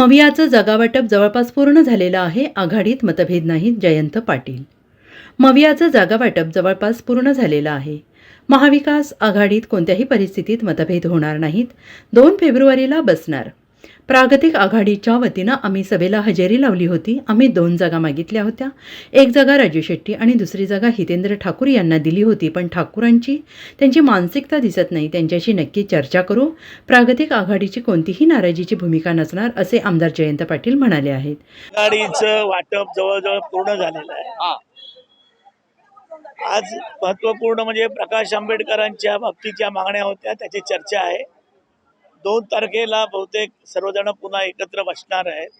मवियाचं जागावाटप जवळपास पूर्ण झालेलं आहे आघाडीत मतभेद नाहीत जयंत पाटील. मवियाचं जागावाटप जवळपास पूर्ण झालेलं आहे. महाविकास आघाडीत कोणत्याही परिस्थितीत मतभेद होणार नाहीत. दोन फेब्रुवारीला बसणार. प्रागतिक आघाडीच्या वतीनं आम्ही सभेला हजेरी लावली होती. आम्ही दोन जागा मागितल्या होत्या. एक जागा राजू शेट्टी आणि दुसरी जागा हितेंद्र ठाकूर यांना दिली होती. पण ठाकूरांची त्यांची मानसिकता दिसत नाही. त्यांच्याशी नक्की चर्चा करू. प्रागतिक आघाडीची कोणतीही नाराजीची भूमिका नसणार असे आमदार जयंत पाटील म्हणाले आहेत. आघाडीचं वाटप जवळजवळ पूर्ण झालेलं आहे. आज महत्त्वपूर्ण म्हणजे प्रकाश आंबेडकरांच्या बाबतीत ज्या मागण्या होत्या त्याची चर्चा आहे. दोन तारखेला बहुतेक सर्वजण पुन्हा एकत्र बसणार आहेत.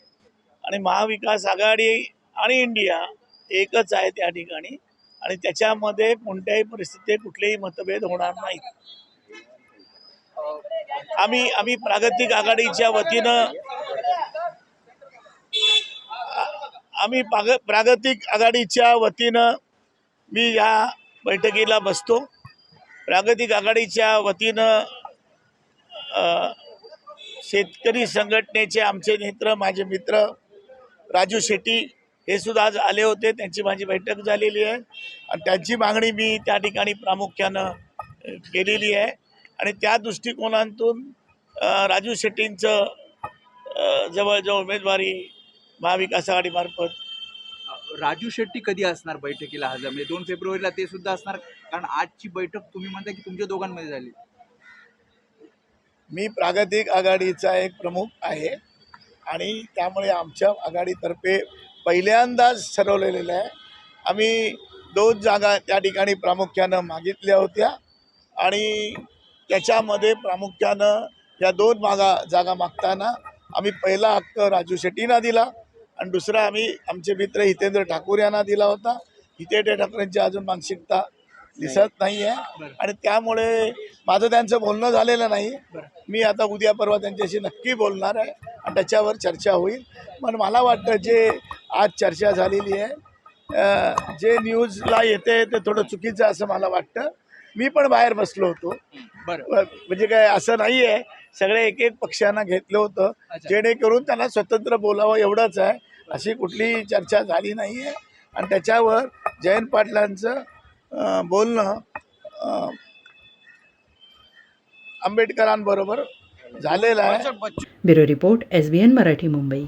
आणि महाविकास आघाडी आणि इंडिया एकच आहे त्या ठिकाणी. आणि त्याच्यामध्ये कोणत्याही परिस्थितीत कुठलेही मतभेद होणार नाहीत. आम्ही आम्ही प्रागतिक आघाडीच्या वतीनं आम्ही प्राग प्रागतिक आघाडीच्या वतीनं मी या बैठकीला बसतो. प्रागतिक आघाडीच्या वतीनं शेतकरी संघटनेचे आमचे नेत्र माझे मित्र राजू शेट्टी हे सुद्धा आज आले होते. त्यांची माझी बैठक झालेली आहे. आणि त्यांची मागणी मी त्या ठिकाणी प्रामुख्यानं केलेली आहे. आणि त्या दृष्टिकोनातून राजू शेट्टींचं जवळजवळ उमेदवारी महाविकास आघाडीमार्फत राजू शेट्टी कधी असणार बैठकीला हजर? म्हणजे दोन फेब्रुवारीला ते सुद्धा असणार. कारण आजची बैठक तुम्ही म्हणता की तुमच्या दोघांमध्ये झाली. मी प्रागतिक आघाडीचा एक प्रमुख आहे आणि त्यामुळे आमच्या आघाडीतर्फे पहिल्यांदाच ठरवलेलं आहे. आम्ही दोन जागा त्या ठिकाणी प्रामुख्यानं मागितल्या होत्या आणि त्याच्यामध्ये प्रामुख्यानं या दोन मागा जागा मागताना आम्ही पहिला हक्क राजू शेट्टींना दिला आणि दुसरा आम्ही आमचे मित्र हितेंद्र ठाकूर यांना दिला होता. हितेंद्र ठाकूरांची अजून मानसिकता दिसत नाही. आहे. आणि त्यामुळे माझं त्यांचं बोलणं झालेलं नाही. मी आता उद्या परवा त्यांच्याशी नक्की बोलणार आहे आणि त्याच्यावर चर्चा होईल. पण मला वाटतं जे आज चर्चा झालेली आहे जे न्यूजला येते ते थोडं चुकीचं असं मला वाटतं. मी पण बाहेर बसलो होतो. बरं. म्हणजे काय असं नाही आहे सगळे एक एक पक्षांना घेतलं होतं. जेणेकरून त्यांना स्वतंत्र बोलावं एवढंच आहे. अशी कुठलीही चर्चा झाली नाही आहे आणि त्याच्यावर जयंत पाटलांचं बोलणं आंबेडकरांबरोबर झालेलं आहे. Bureau report S B N Marathi Mumbai.